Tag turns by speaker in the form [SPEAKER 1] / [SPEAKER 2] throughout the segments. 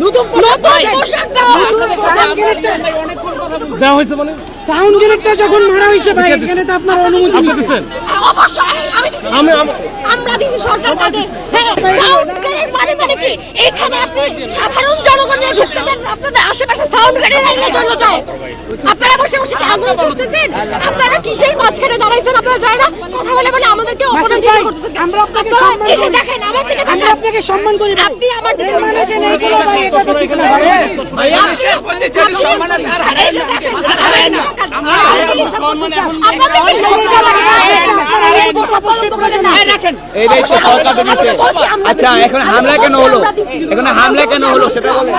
[SPEAKER 1] নতুন পোশাক দেওয়া
[SPEAKER 2] দেওয়া হয়েছে মানে?
[SPEAKER 1] সাউন্ড যখন মারা হয়েছে ভাই এখানে তো আপনার অনুমতি
[SPEAKER 2] দিয়েছেন।
[SPEAKER 3] অবশ্যই আমি আমরা দিছি সরকার তাদের। হ্যাঁ সাউন্ড মানে মানে কি? এখানে আপনি সাধারণ জনগণের ঢুকতে দেন আপনাদের আশেপাশে সাউন্ড গ্রেনেড চলে যায় আপনারা বসে বসে কি আগুন করতেছেন আপনারা কিসের মাঝখানে দাঁড়াইছেন আপনারা যায় না কথা বলে বলে আমাদেরকে অপমান করতেছেন
[SPEAKER 1] আমরা আপনাকে সম্মান
[SPEAKER 3] এসে
[SPEAKER 1] করি।
[SPEAKER 3] দেখেন আমার দিকে তাকান
[SPEAKER 1] আপনাকে সম্মান করি ভাই।
[SPEAKER 3] আপনি আমার দিকে
[SPEAKER 1] এর সম্মান যে
[SPEAKER 3] তাকান
[SPEAKER 1] নেই কোনো ভাই, এটা তো কিছু না
[SPEAKER 4] এইটাই তো সরকার দিচ্ছে আচ্ছা এখন হামলা কেন হলো? এখন হামলা কেন হলো সেটা বলেন।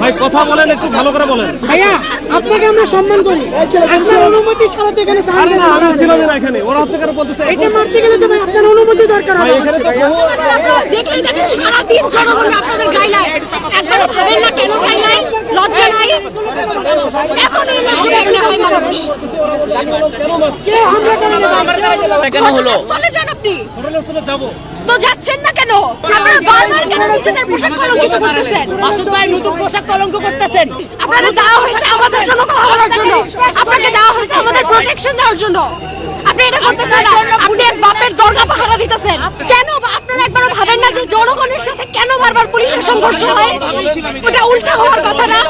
[SPEAKER 2] ভাই কথা বলেন একটু ভালো করে বলেন।
[SPEAKER 1] ভাইয়া আপনাকে আমরা সম্মান করি। আপনার অনুমতি ছাড়া তো এখানে
[SPEAKER 2] আরে না
[SPEAKER 1] গ্রেনেড
[SPEAKER 2] আমি ছিলাম না। এখানে। ওরা হচ্ছে কেন বলতেছে
[SPEAKER 1] এটা মারতে গেলে তো ভাই আপনার অনুমতি দরকার হবে।
[SPEAKER 2] এখানে তো
[SPEAKER 3] দেখলেই দেখেন সারাদিন জনগণ আপনাদের নাই। একবার ভাবেন না কেন নাই? লজ্জা নাই? এত নির্লজ্জ কেন হয় মানুষ।
[SPEAKER 1] না ভাই।
[SPEAKER 4] কেন হলো?
[SPEAKER 3] চলে যান আপনি?
[SPEAKER 2] ঘটনাস্থলে
[SPEAKER 3] তো যাচ্ছেন না কেন? আপনারা বারবার কেন নিজেদের পোশাক কলঙ্কিত করতেছেন?
[SPEAKER 5] মাসুদ ভাই নতুন পোশাক কলঙ্ক করতেছেন।
[SPEAKER 3] আপনাদের দেওয়া হয়েছে আমাদের জন্য কথা বলার জন্য। আপনাকে দেওয়া হয়েছে আমাদের প্রোটেকশন দেওয়ার জন্য। আপনি এটা করতেছেন না। আপনি এক বাপের দরগা পাহারা দিতেছেন। কেন আপনারা একবারও ভাবেন না যে জনগণের সাথে কেন বারবার পুলিশের সংঘর্ষ হয়? ওটা উল্টা হওয়ার কথা না।